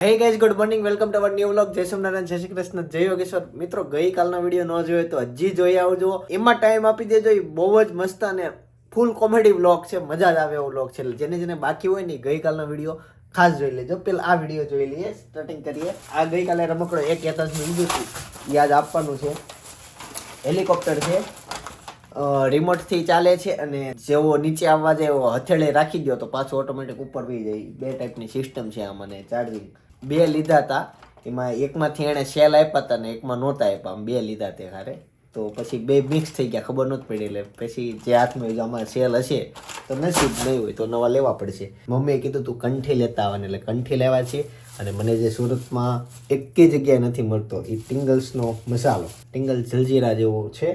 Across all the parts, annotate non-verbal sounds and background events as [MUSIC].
Hey guys good morning welcome to our new vlog જય સોમનારાયણ જય શ્રી કૃષ્ણ જય યોગેશ્વર મિત્રો, ગઈકાલનો વીડિયો ન જોયો તો હજી જોઈ આવજો. એમાં ટાઈમ આપી દેજો. એ બહુ જ મસ્ત અને ફૂલ કોમેડી વ્લોગ છે. મજા જ આવે એવો વ્લોગ છે. જેને જેને બાકી હોય ને ગઈકાલનો વીડિયો ખાસ જોઈ લેજો. પેલા આ વીડિયો જોઈ લઈએ. સ્ટાર્ટિંગ કરીએ. આ ગઈકાલે રમકડો એક યથાસનું લીધું હતું યાદ આપવાનું છે. હેલિકોપ્ટર છે. રિમોટથી ચાલે છે અને જેવો નીચે આવવા જાય એવો હથેળે રાખી દો તો પાછું ઓટોમેટિક ઉપર વહી જાય. બે ટાઈપની સિસ્ટમ છે આ મને ચાર્જિંગ બે લીધા હતા એમાં એકમાંથી એણે સેલ આપ્યા હતા ને એકમાં નહોતા આપ્યા. આમ બે લીધા તે હારે. તો પછી બે મિક્સ થઈ ગયા, ખબર નહોતી પડી એટલે પછી જે હાથમાં આમાં સેલ હશે, તો નસીબ નહીં હોય, તો નવા લેવા પડશે. મમ્મીએ કીધું તું કંઠી લેતા આવવાને એટલે કંઠી લેવા છે. અને મને જે સુરતમાં એકે જગ્યાએ નથી મળતો, એ ટિંગલ્સનો મસાલો. ટિંગલ જલજીરા જેવો છે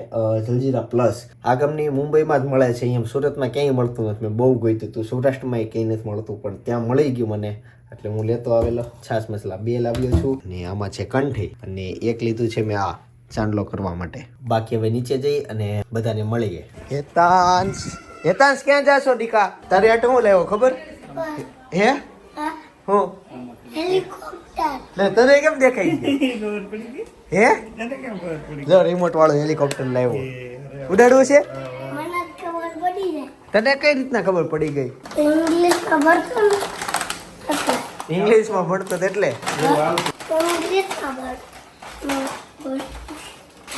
જલજીરા પ્લસ આ કંપની મુંબઈમાં જ મળે છે અહીંયા સુરતમાં ક્યાંય મળતું નથી. મેં બહુ ગયું હતું. સૌરાષ્ટ્રમાં એ ક્યાંય નથી મળતું, પણ ત્યાં મળી ગયું મને. એટલે હું લેતો આવેલો છાસ મસાલા બે લાવ્યો છું ને આમાં છે કંઠી અને એક લીધું છે મેં આ ચાંદલો કરવા માટે. બાકી હવે નીચે જઈ અને બધાને મળીએ. હેતાંશ હેતાંશ ક્યાં જાશો દીકા? તારે આટો હું લેવો ખબર? હે? હું? હેલિકોપ્ટર. તને કેમ દેખાય હે? જો રિમોટ વાળો હેલિકોપ્ટર લાવ્યો. ઉડાડવું છે? મને જ ખબર પડી જાય તને કઈ રીતના ખબર પડી ગઈ? ઇંગ્લિશ ખબર તો ઇંગ્લિશમાં ભણતો એટલે.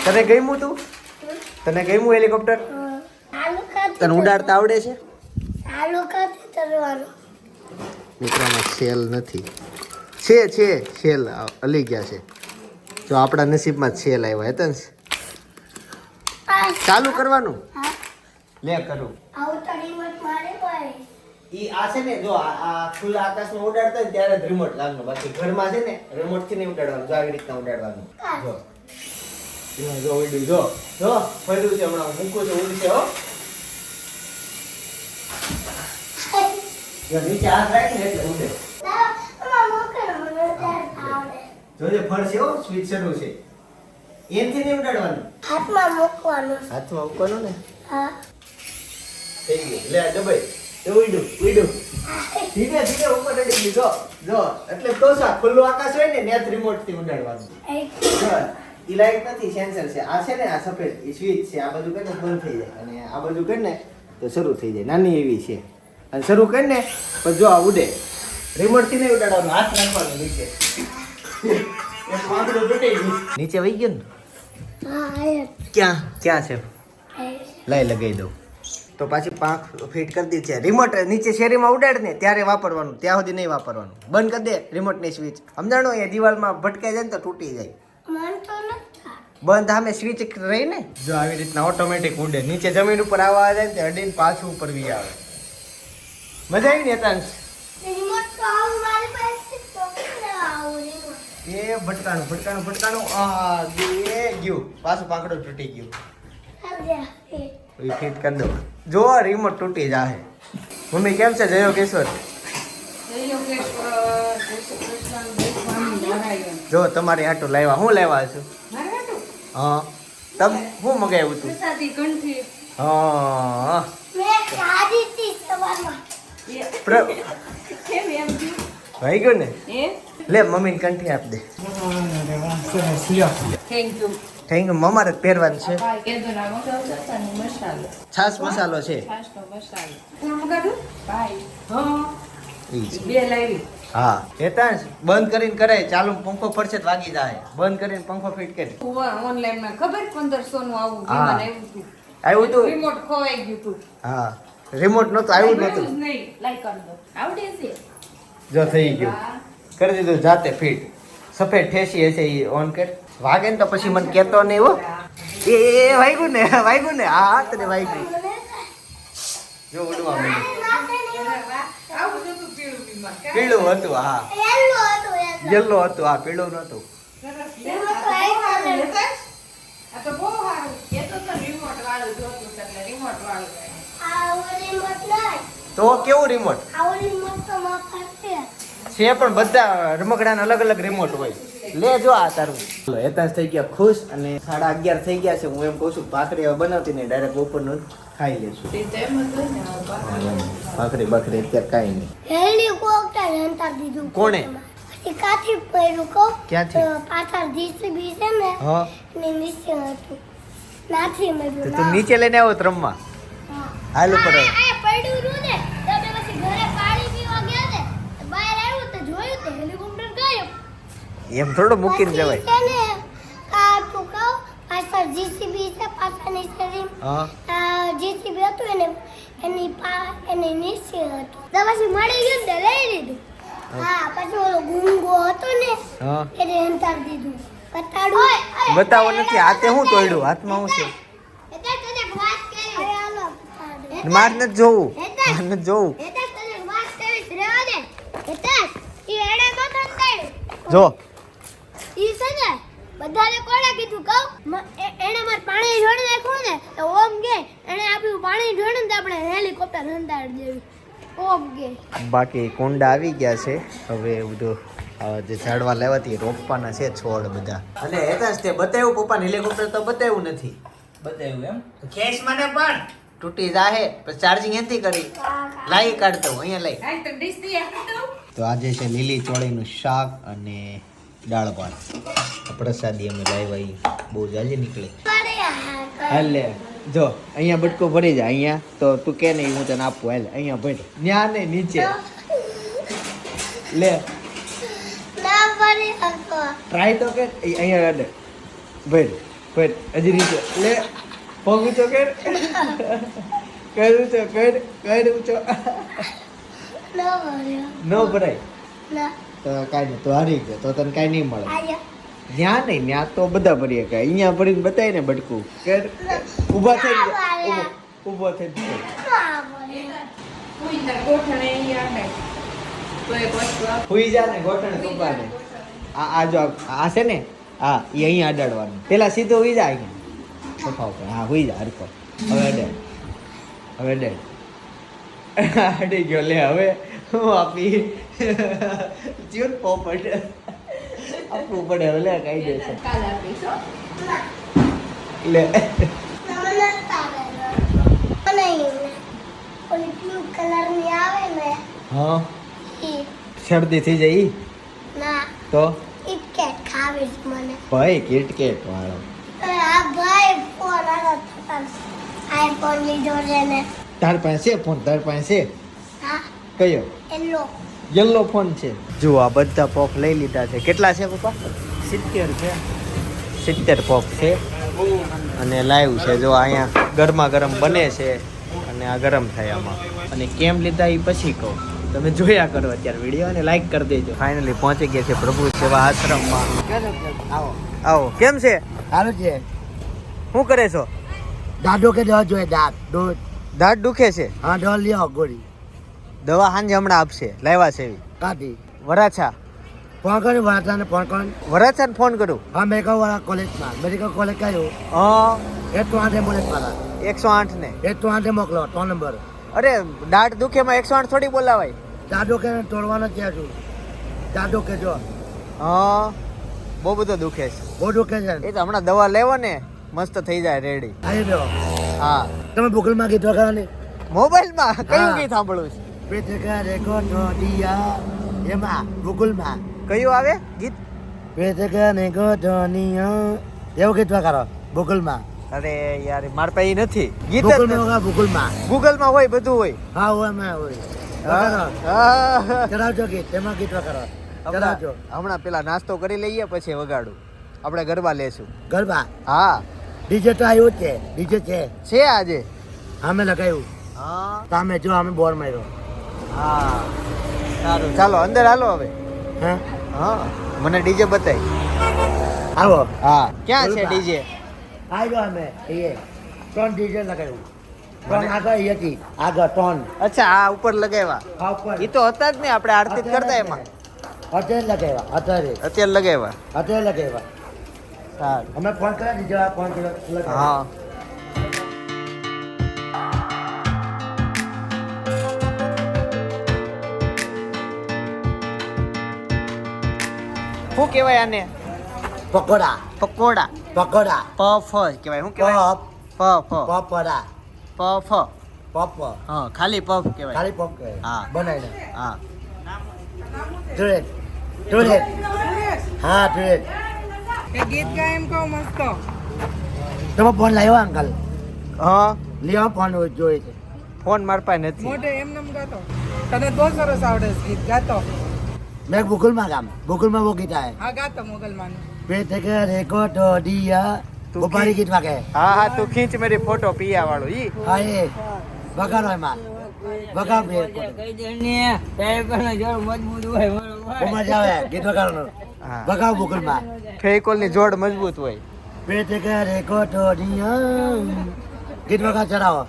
તને ગમ્યું તું? તને ગમ્યું હેલિકોપ્ટર? તને ઉડાડતા આવડે છે? મિત્રોમાં સેલ નથી. છે છે સેલ અલી ગયા છે. જો આપણા નસીબમાં સેલ આવ્યા હેતંસ ને ચાલુ કરવાનું. લે, કરું આવું તો રિમોટ મારે હોય ઈ આ છે ને જો આ ખુલ્લા આકાશમાં ઉડાડતા હોય ને ત્યારે જ રિમોટ લાગનો. બાકી ઘરમાં છે ને રિમોટથી નહીં ઉડાડવાનું જો આવી રીતના ઉડાડવાનું જો. જો જો ઉડ્યું જો. જો ફર્યું છે હમણાં. મૂકું છું ઉડશે હો. જો નીચે હાથ રાખીને એટલે ઉડે. જોજે ફરશે હો. સ્વિચ શરૂ છે. એનથી નહીં ઉડાડવાનું. હાથમાં મૂકવાનું. હાથમાં મૂકવાનું ને? હા. થઈ ગયું. લે ડબાઈ એ ઉડ્યું ઉડ્યું ધીમે ધીમે ઉપર ચડી ગયું. જો જો એટલે તો સા ખુલ્લું આકાશ હોય ને ત્યાં રિમોટથી ઉડાડવાનું. ઈ લાઈટ નથી સેન્સર છે. આ છે ને આ સફેદ ઈ સ્વિચ છે. આ બધું કરીને બંધ થઈ જાય. અને આ બધું કરીને તો શરૂ થઈ જાય. નાની એવી છે. અને શરૂ કરીને પણ જો આ ઉડે. રિમોટથી નહીં ઉડાડવાનું. હાથ નાખવાનું નીચે. નીચે વહી ગયો ને? ક્યાં? ક્યાં છે. લઈ લગાવી દઉં. તો પાછી પાંખ ફિટ કરી દીધી છે રિમોટ નીચે શેરીમાં ઉડાડ ને ત્યારે વાપરવાનું. ત્યાં સુધી નહીં વાપરવાનું. બંધ કરી દે રિમોટની સ્વિચ સમજાણો? એ દિવાલમાં ભટકાઈ જાય ને તો તૂટી જાય. બંધ સામે સ્વિચ રહી ને? જો આવી રીતના ઓટોમેટિક ઉડે. નીચે જમીન ઉપર આવવા જાય ને અડીને પાછું ઉપર વી આવે. મજા આવી ને એતાંશ એ ભટકાણું ભટકાણું ભટકાણું. આ ગયું. પાછું પાંકડું તૂટી ગયું. એ ફિટ કરી દો. જો રિમોટ તૂટી જાહે. મમ્મી કેમ છે? જયો કેશોર. જો તમારે આટો લાવ્યા. હું લાવ્યા છું? હા. તમ હું મગાવ્યું તું? હા. મેં ખાધી હતી પ્ર ભાઈ ગયો ને? લે મમ્મીને કંઠી આપ દે. થેન્ક યુ થેન્ક યુ મમારે જ પહેરવાનું છે? છાસ મસાલો છે હા ઈ છે. બે લાવી હા. હેતાંશ બંધ કરીને કરાય. ચાલુ પંખો ફરશે તો વાગી જાય. બંધ કરીને પંખો ફિટ કરી. ઓનલાઈનમાં ખબર પંદરસો નું આવું હા. આવ્યું હતું. રિમોટ ખોવાઈ ગયું હતું. હા. રિમોટ નહોતું આવ્યું નહોતું. જ નહીં. લાઈ કરી દો. આવડે છે. જો થઈ ગયું. કરી દીધું જાતે ફિટ. સફેદ ઠેસી હશે એ ઓન કર. વાગે ને તો પછી મને કહેતો નહીં હો. એ એ, વાગ્યું ને વાગ્યું ને. હા હાથ ને વાગ્યું. જો ઉડવા હતું પીળું હતું હા. યેલો હતું હા પીળું નહોતું. તો કેવું રિમોટ આવું રિમોટ તો મારા પાસે છે પણ બધા રમકડાના અલગ અલગ રિમોટ હોય. લે જો આ તારું. ચલો એતાંશ થઈ ગયા ખુશ અને સાડા અગિયાર થઈ ગયા છે. હું એમ કહું છું ભાખરી હવે બનાવતી નહીં ડાયરેક્ટ ઉપરનું ખાઈ લેશું. ભાખરી. બાખરી અત્યારે કાંઈ નહીં. હેલિકોપ્ટર અંતર દીધું. કોણે? એ કાથી પડ્યું કહું? ક્યાંથી? પાછળ ને હા. નીચે હતું. નાથી તો તું નીચે લઈને આવો રમવા. હાલ ઉપર પડ્યું રહ્યું ને તો અમે પછી ઘરે પાણી પીવા ગયા ને તો બહાર આવ્યું તો જોયું તો હેલિકોપ્ટર ગયું એમ થોડું મૂકીને જવાય. ને આ તું કહું પાછળ જીસીબી છે પાછળની શરીર હા. જીસીબી હતું એને એની પા એની નીચે હતું. તો પછી મળી ગયું ને લઈ લીધું. હા. પછી ઓલો ગુંગો હતો ને એને અંતર દીધું. બતાડું. બતાવો નથી હાથે હું તોડ્યું? હાથમાં હું છે? એટલે તને એક વાત કરી. અરે હાલો. બતાડું. માર નથી જોવું. માર નથી જોવું. હેતા તને એક વાત કરીશ રહેવા દે હેતા ઈ એડે નતો અંતાડ્યું જો ઈ છે ને બધાને કોણે કીધું કહું? એ- એણે મારે પાણી જોડી નાખ્યું ને તો ઓમ કે એણે આપ્યું પાણી જોડે ને તો આપણે હેલિકોપ્ટર હંતાડી દેવી. ઓમ કે. બાકી કુંડા આવી ગયા છે. હવે બધું આ જે ઝાડવા લેવાથી રોપવાના છે છોડ બધા. અને હેતાશ તે બતાવ્યું પપ્પાને હેલિકોપ્ટર તો બતાવ્યું નથી. બતાવ્યું એમ? કેશ મને પણ. તૂટી જાહે પછી ચાર્જિંગ એથી કરી. લાઈ કાઢતો અહીંયા લઈ. તો આજે છે લીલી ચોળીનું શાક અને દાળ ભાત પ્રસાદી અમે લાવ્યા ઈ બહુ જાજી નીકળે. હાલે. જો અહીંયા બટકો ભરી જાય અહીંયા. તો તું કે નહીં હું તને આપું. હાલ અહીંયા ભર. ન્યા ને નીચે. લે. ટ્રાય તો કે અહીંયા અડે ભર ભર. હજી નીચે. લે પગ ઊંચો કર. કર ઊંચો કર કર ઊંચો ન ભરાય. ના. તો કાંઈ નહીં તો હારી ગયો તો તને કાંઈ નહીં મળે. ત્યાં નહીં ત્યાં તો બધા ભરીએ કે અહીંયા ભરીને બતાય ને બટકું કે ઊભા થઈ ઊભો ઊભો થઈ હુઈ જા ને ગોઠણ આ આ જો આ- છે ને હા એ અહીંયા અડાડવાનું પેલા સીધો હુઈ જા અહીંયા. સોફા ઉપર. હા હુઈ જા હરકો હવે અડાડ હવે અડાડ [LAUGHS] અડી ગયો લે હવે હું આપી જીવન પોપટ આપવું પડે હવે લે કઈ દે છે. લે હા શરદી થઈ જાય ના તો ઈ કેટ ખાવી મને ભાઈ કિટકેટ વાળો આ ભાઈ ફોન થતા આઈફોન લીધો છે ને તાર પાસે ફોન તાર પાસે હા કયો એલો યલો ફોન છે. જો આ બધા પોપ લઈ લીધા છે. કેટલા છે પપ્પા? સિત્તેર છે. સિત્તેર પોપ છે. અને લાઈવ છે. જો અહીંયા ગરમા ગરમ બને છે અને આ ગરમ થાય આમાં. અને કેમ લીધા એ પછી કહું. તમે જોયા કરો અત્યારે વીડિયો અને લાઈક કરી દેજો. ફાઇનલી પહોંચી ગયા છે પ્રભુ સેવા આશ્રમમાં. આવો. આવો કેમ છે? સારું છે. શું કરે છો? દાઢો કે જવા જોઈએ દાંત દાંત દાઢ દુખે છે? હા ડોલ લ્યો ગોળી. દવા સાંજે હમણાં આપશે. લાવ્યા છે એવી. કાઢી વરાછા. ફોન કરી વરાછાને ફોન કરી વરાછાને ફોન કર્યો? હા મેડિકલ વાળા કોલેજમાં. મેડિકલ કોલેજ કયો હા. એકસો તો આંધે વાળા એકસો આઠ ને એકસો તો આંધે મોકલો તો નંબર. અરે દાઢ દુખે માં એકસો આઠ થોડી બોલાવાય. દાદો કે તોડવાનો ક્યાં છું દાદો કે જો. હા. બહુ બધો દુખે છે. બહુ દુખે છે એ તો હમણાં દવા લેવો ને મસ્ત થઈ જાય રેડી. આવી રહ્યો હા. તમે ભૂગલમાં ગીત વગાડવાની મોબાઈલમાં? કયું. ગીત સાંભળવું છે? પેટ ગોઠો દિયા. એમાં ગૂગલમાં. કયું આવે? ગીત? પેટ કરે ગોઠો દિયા. એવું ગીત કરો ગૂગલમાં. અરે યાર માર પાસે નથી. ગીત ગૂગલમાં ગૂગલમાં. હોય બધું હોય. હા હોય. એમાં હોય. ચડાવજો ગીત તેમાં ગીત કરો ચડાવજો. હમણાં પેલા નાસ્તો કરી લઈએ પછી વગાડું. આપણે ગરબા લેશું. ગરબા? હા. ડીજે તો આવ્યું છે ડીજે છે. છે આજે? અમે લગાવ્યું હા. તમે જો અમે બોર માર્યો. હા. સારું. ચાલો અંદર હાલો હવે. હા? હા મને ડીજે બતાય. આવો? હા. ક્યાં છે ડીજે? આવ્યો અમે એ ત્રણ ડીજે લગાવ્યું. ત્રણ આગળ હતી. આગળ ત્રણ. અચ્છા આ ઉપર લગાવ્યા. ઉપર. એ તો હતા જ ને આપણે આરતી કરતા એમાં. અત્યારે લગાવ્યા અત્યારે. અત્યારે લગાવ્યા. અત્યારે લગાવ્યા. સારું. અમે ફોન કર્યા દીજો ફોન કર્યો હા. શું કહેવાય આને? પકોડા. પકોડા. પકોડા. પફ કહેવાય. શું કહેવાય? પફ. પપડા. પફ. પપ હા ખાલી પફ કહેવાય. ખાલી પપ કહેવાય. હા. બનાવીને હા. જોડે જોડે હા જોડે એ ગીત ગાય એમ કહું મસ્ત. તમે ફોન લાવ્યો અંકલ? હા. લેવા ફોન જોઈએ છે. ફોન માર પાસે નથી. મોઢે એમ નમ ગાતો. તને બહુ સરસ આવડે ગીત ગાતો. મેં ગોકુલમાં ગામ ગોકુલમાં વો ગીત આય હા ગાતા મોગલમાં. પેટ કે રેકો તો દિયા ગોપાલી ગીત વાગે. હા હા તું ખીચ મેરી ફોટો પિયા વાળો ઈ. હા એ. વગાડો એમાં. વગા બે કઈ દેને પેપર જોર મજબૂત હોય બરોબર મજા આવે ગીત વગાડવાનો. વગા બુકલમાં ફેકોલની જોડ મજબૂત હોય. બે પેટ કરે કોટોડિયા ગીત વગા ચડાવો.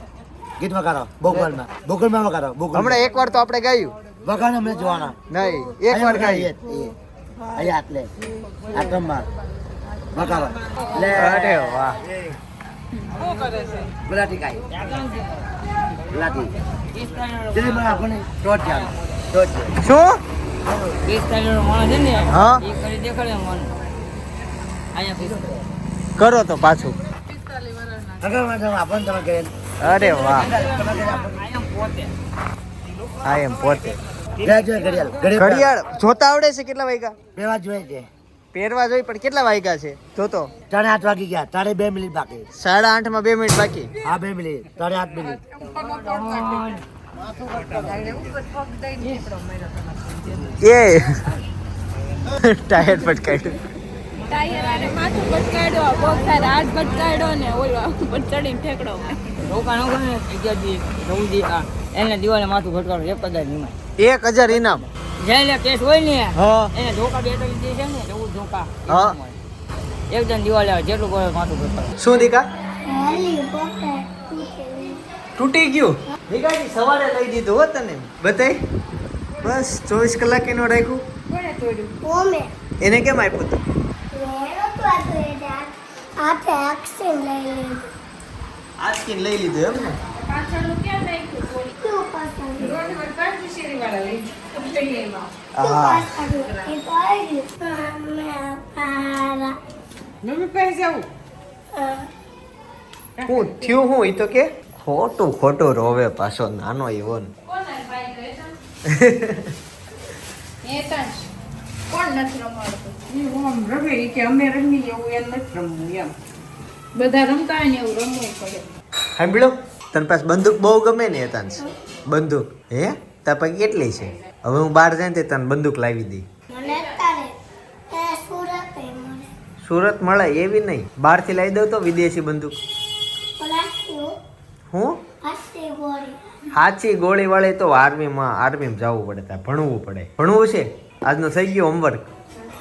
ગીત વગાડો બોકલમાં બોકલમાં વગાડો બોકલ હમણાં એકવાર તો આપણે ગાયું. વગાડો અમે જોવાના. નહીં એક વાર ખાઈ. અહીંયા આટલે આટમમાં વગાડો. લે. અરે વાહ. ગુલાટી ખાઈ. ગુલાટી. જાવ ટોચ શું? કરો તો પાછું. અરે વાહ. તમે કહે આ એમ પોતે ઘડિયાળ ઘડિયાળ ઘડિયાળ ઘડિયાળ જોતા આવડે છે કેટલા વાગ્યા? બે વાર જોઈએ છે પહેરવા જોઈ પણ કેટલા વાગ્યા છે? જોતો. સાડા આઠ વાગી ગયા તારે બે મિનિટ બાકી. સાડા આઠમાં બે મિનિટ બાકી. હા બે મિનિટ સાડે આઠ મિનિટ. એ. ટાયર પટકાયું ટાયર અને માથું પટકાડ્યો પગ હાથ પટકાડ્યો ને ઓલો ઉપર ચડીને ઠેકડો એને દિવાલે માથું ફટકારો એક હજાર નિમાય એક હજાર ઇનામ. જઈને કેસ હોય ને એને ધોકા બે ત્રણ છે ને એવું ધોકા હા. એક જણ દિવાળી આવે જેટલું કરે માથું ફટકારો શું દીકા? તૂટી ગયું. દીકાજી સવારે લઈ દીધું હો તને. બતાય. બસ ચોવીસ કલાક એનો રાખ્યું. કોણે તોડ્યું? ઓમે એને કેમ આપ્યું તું? મેરો તો આ તો એ હાથે એક્શન લઈ લીધું એમ ને તું પાછળ રોડ પર પાંચ શેરી વાળા લઈ લઈ આવ્યા. તું હા પાછળ ખોટું ખોટું રોવે પાછો નાનો એવો [LAUGHS] કોણ નથી રમાડતું રમે કે અમે રમી એવું એમ નથી રમવું એમ. બધા રમતા હોય ને એવું રમવું પડે. સાંભળો તને પાસે બંદૂક બહુ ગમે ને તાંસ બંદૂક. હે? તાર પાસે કેટલી છે? હવે હું બહાર જાય ને તે તને બંદૂક લાવી દઈ. સુરત મળે. એવી નહીં. બહારથી લાવી દઉં તો વિદેશી બંદૂક. હું. હાથી સાચી ગોળી. વાળી તો આર્મીમાં આર્મીમાં જવું પડે ત્યાં ભણવું પડે. ભણવું છે? આજનો થઈ ગયો હોમવર્ક.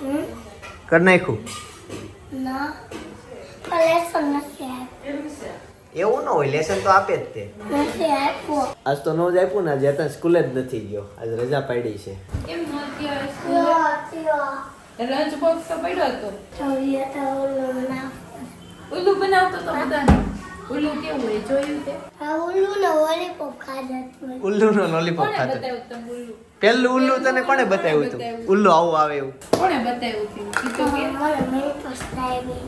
હમ. કરી નાખ્યું. લેસન નથી આપ્યું. એવું ન હોય લેસન તો આપે જ તે. નથી આપ્યો. આજ તો નો જ આપ્યું ને આજે ત્યાં સ્કૂલે જ નથી ગયો. આજ રજા પાડી છે. કેમ નથી આવ્યો લંચ બોક્સ તો પડ્યો હતો. ઓલું બનાવતો તો બધાને. ઉલ્લુ કેવું હોય? જોયું તે? આ ઓલું લોલીપોપ ખાધા લોલીપોપ ઉલ્લુ? પેલું ઉલ્લુ તને કોણે બતાવ્યું હતું ઉલ્લુ આવું આવે એવું. કોણે બતાવ્યું હતું કીધું કે. મને મેન્ટોસ લાવી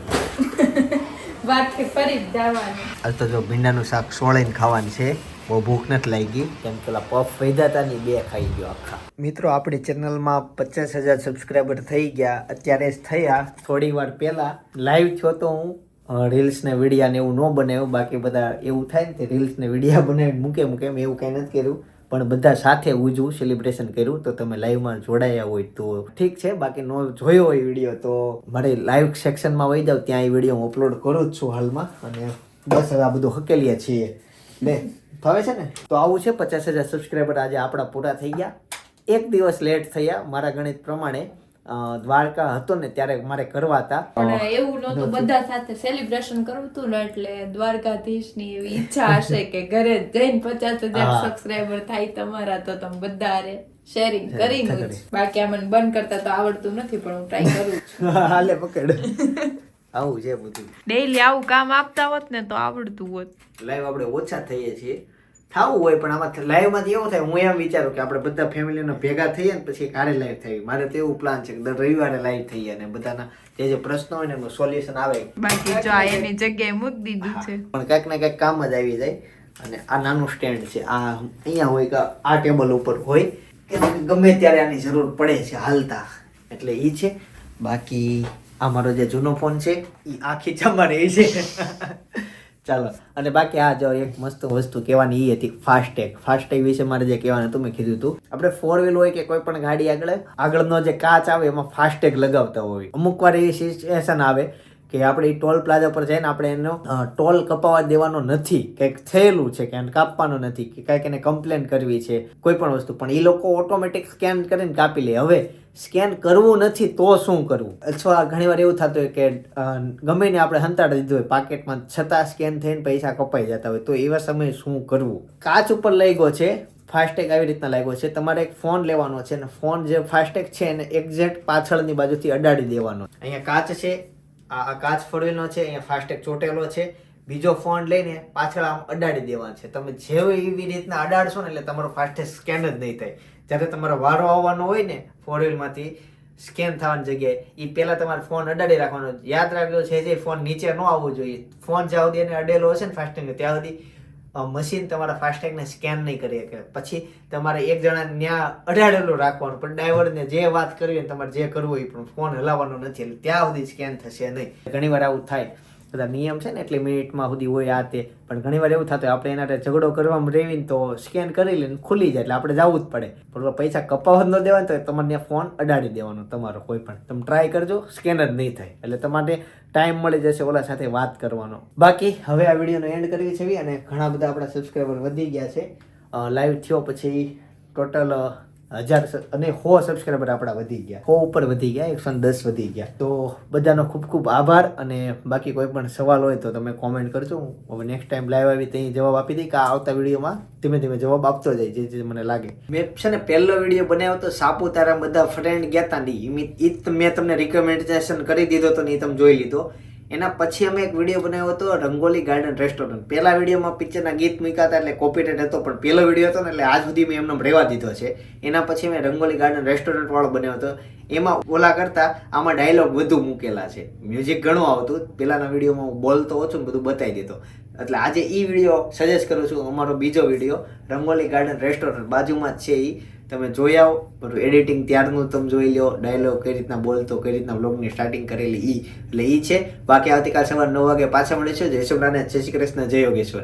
વાત ફરી જવાની. આજ તો જો ભીંડાનું શાક સોળીને ખાવાનું છે. બહુ ભૂખ નથી લાગી. કેમ પેલા પફ વૈધા હતા ને બે ખાઈ ગયો આખા. મિત્રો આપણી ચેનલમાં પચાસ હજાર સબસ્ક્રાઈબર થઈ ગયા. અત્યારે થયા થોડી વાર પહેલા. લાઈવ થયો તો હું રીલ્સ ને વિડીયા ને એવું ન બનાવ્યું બાકી બધા એવું થાય ને તે રીલ્સ ને વિડીયા બનાવી મૂકે મૂકે મેં એવું કંઈ નથી કર્યું. પણ બધા સાથે ઉજવું સેલિબ્રેશન કર્યું, તો તમે લાઈવમાં જોડાયા હોય તો ઠીક છે. બાકી નો જોયો હોય વીડિયો તો મારે લાઈવ સેક્શનમાં વહી જાવ, ત્યાં એ વીડિયો હું અપલોડ કરું જ છું હાલમાં. અને બસ હવે આ બધું હકેલીએ છીએ. લે ફાવે છે ને? તો આવું છે. પચાસ હજાર સબસ્ક્રાઈબર આજે આપણા પૂરા થઈ ગયા. એક દિવસ લેટ થયા, મારા ગણિત પ્રમાણે. દ્વારકા હતો ને ત્યારે મારે કરવા હતા. પણ એવું નહોતું બધા સાથે સેલિબ્રેશન કરવું હતું ને એટલે દ્વારકાધીશની એવી ઈચ્છા હશે કે ઘરે જઈને પચાસ હજાર સબસ્ક્રાઈબર થાય તમારા તો તમે બધા શેરિંગ કરી. બાકી આ મને બંધ કરતા તો આવડતું નથી પણ હું ટ્રાય કરું છું. [LAUGHS] હાલે પકડ. આવું છે બધું. ડેઈલી આવું કામ આપતા હોત ને તો આવડતું હોત. લાઈવ આપણે ઓછા થઈએ છીએ. થવું હોય પણ આમાં લાઈવમાંથી એવું થાય હું એમ વિચારું કે આપણે બધા ફેમિલીને ભેગા થઈએ ને પછી કારે લાઈવ થઈ મારે તો એવું પ્લાન છે કે દર રવિવારે લાઈવ થઈએ અને બધાના જે જે પ્રશ્નો હોય ને એનું સોલ્યુશન આવે. બાકી જો આ એની જગ્યાએ મૂકી દીધું છે. પણ કંઈક ને કંઈક કામ જ આવી જાય અને આ નાનું સ્ટેન્ડ છે. આ અહીંયા હોય કે આ ટેબલ ઉપર હોય કે ગમે ત્યારે આની જરૂર પડે છે હાલતા. એટલે એ છે. બાકી આ મારો જે જૂનો ફોન છે એ આ ખીચામાં રહે છે. [LAUGHS] ચાલો. અને બાકી આ જો એક મસ્ત વસ્તુ કહેવાની એ હતી ફાસ્ટેગ ફાસ્ટેગ વિશે મારે જે કહેવાનું હતું, મેં કીધું હતું આપણે ફોર વ્હીલ હોય કે કોઈ પણ ગાડી આગળ, આગળનો જે કાચ આવે, એમાં ફાસ્ટેગ લગાવતા હોય. અમુક વાર એ સિચ્યુએશન આવે કે આપણે ટોલ પ્લાઝા પર જઈને આપણે એનો ટોલ કપાવવા દેવાનો નથી. કંઈક થયેલું છે કે કાપવાનો નથી કે કાંઈક એને કમ્પ્લેન કરવી છે, કોઈ પણ વસ્તુ. પણ એ લોકો ઓટોમેટિક સ્કેન કરીને કાપી લે. હવે સ્કેન કરવું નથી તો શું કરવું? અથવા ઘણીવાર એવું થતું હોય કે ગમે ને આપણે હંતાડી દીધું હોય પાકેટમાં, છતાં સ્કેન થઈને પૈસા કપાઈ જતા હોય, તો એવા સમયે શું કરવું? કાચ ઉપર લઈ ગયો છે, ફાસ્ટેગ આવી રીતના લાગ્યો છે. તમારે એક ફોન લેવાનો છે અને ફોન જે ફાસ્ટેગ છે એને એક્ઝેક્ટ પાછળની બાજુથી અડાડી દેવાનો. અહીંયા કાચ છે આ કાચ ફોડવેલનો છે, અહીંયા ફાસ્ટેગ ચોટેલો છે. બીજો ફોન લઈને પાછળ આમ અડાડી દેવાનો છે. તમે જેવો એવી રીતના અડાડશો ને એટલે તમારો ફાસ્ટેગ સ્કેન જ નહીં થાય. જ્યારે તમારો વારો આવવાનો હોય ને ફોર વ્હીલમાંથી સ્કેન થવાની જગ્યાએ એ પહેલાં તમારે ફોન અડાડી રાખવાનો. યાદ રાખજો છે જે ફોન નીચે ન આવવો જોઈએ. ફોન જ્યાં સુધી એને અડેલો હશે ને ફાસ્ટેગ ત્યાં સુધી મશીન તમારા ફાસ્ટેગને સ્કેન નહીં કરી શકે. પછી તમારે એક જણા ત્યાં અઢાડેલું રાખવાનું, પણ ડ્રાઈવરને જે વાત કરવી તમારે જે કરવું એ પણ ફોન હલાવવાનો નથી. એટલે ત્યાં સુધી સ્કેન થશે નહીં. ઘણી વાર આવું થાય. બધા નિયમ છે ને એટલી મિનિટમાં સુધી હોય આ તે. પણ ઘણી વાર એવું થતું હોય, આપણે એના ઝઘડો કરવામાં રેવીને તો સ્કેન કરી લઈને ખુલી જાય, એટલે આપણે જવું જ પડે. પણ પૈસા કપાવવા ન દેવાના તો તમારે ત્યાં ફોન અડાડી દેવાનો, તમારો કોઈ પણ. તમે ટ્રાય કરજો સ્કેન જ નહીં થાય. એટલે તમારે ટાઈમ મળી જશે ઓલા સાથે વાત કરવાનો. બાકી, હવે આ વિડીયોનો એન્ડ કરવી છે અને ઘણા બધા આપણા સબસ્ક્રાઈબર વધી ગયા છે. લાઈવ થયો પછી ટોટલ હજાર અને સો સબસ્ક્રાઈબર આપણા વધી ગયા. સો ઉપર વધી ગયા, એકસો દસ વધી ગયા. તો બધાનો ખૂબ ખૂબ આભાર અને બાકી કોઈ પણ સવાલ હોય તો તમે કોમેન્ટ કરજો. હું હવે નેક્સ્ટ ટાઈમ લાઈવ આવી ત્યાં જવાબ આપી દઈ કે આવતા વિડીયોમાં ધીમે ધીમે જવાબ આપતો જાય જે જે મને લાગે. મેં છે ને પહેલો વીડિયો બનાવ્યો તો સાપુતારા બધા ફ્રેન્ડ ગયા હતા ને જ મેં તમને રિકમેન્ડેશન કરી દીધો તો ને એ તમે જોઈ લીધો. એના પછી અમે એક વીડિયો બનાવ્યો હતો, રંગોલી ગાર્ડન રેસ્ટોરન્ટ પહેલા વિડીયોમાં પિક્ચરના ગીત મૂક્યા હતા એટલે કોપીરાઇટ હતો, પણ પહેલો વીડિયો હતો ને એટલે આજ સુધી મેં એમને રહેવા દીધો છે. એના પછી મેં રંગોલી ગાર્ડન રેસ્ટોરન્ટ વાળો બનાવ્યો હતો. એમાં ઓલા કરતાં આમાં ડાયલોગ વધુ મૂકેલા છે. મ્યુઝિક ઘણું આવતું. પહેલાના વિડીયોમાં હું બોલતો ઓછું બધું બતાવી દેતો. એટલે આજે એ વીડિયો સજેસ્ટ કરું છું અમારો બીજો વીડિયો, રંગોલી ગાર્ડન રેસ્ટોરન્ટ બાજુમાં જ છે એ તમે જોઈ આવો. બધું એડિટિંગ ત્યારનું તમે જોઈ લો ડાયલોગ કઈ રીતના બોલતો, કઈ રીતના બ્લોગની સ્ટાર્ટિંગ કરેલી એ એટલે એ છે. બાકી આવતીકાલ સવારે નવ વાગે પાછા મળે જય સોમનાથ જય શ્રી કૃષ્ણ, જય યોગેશ્વર.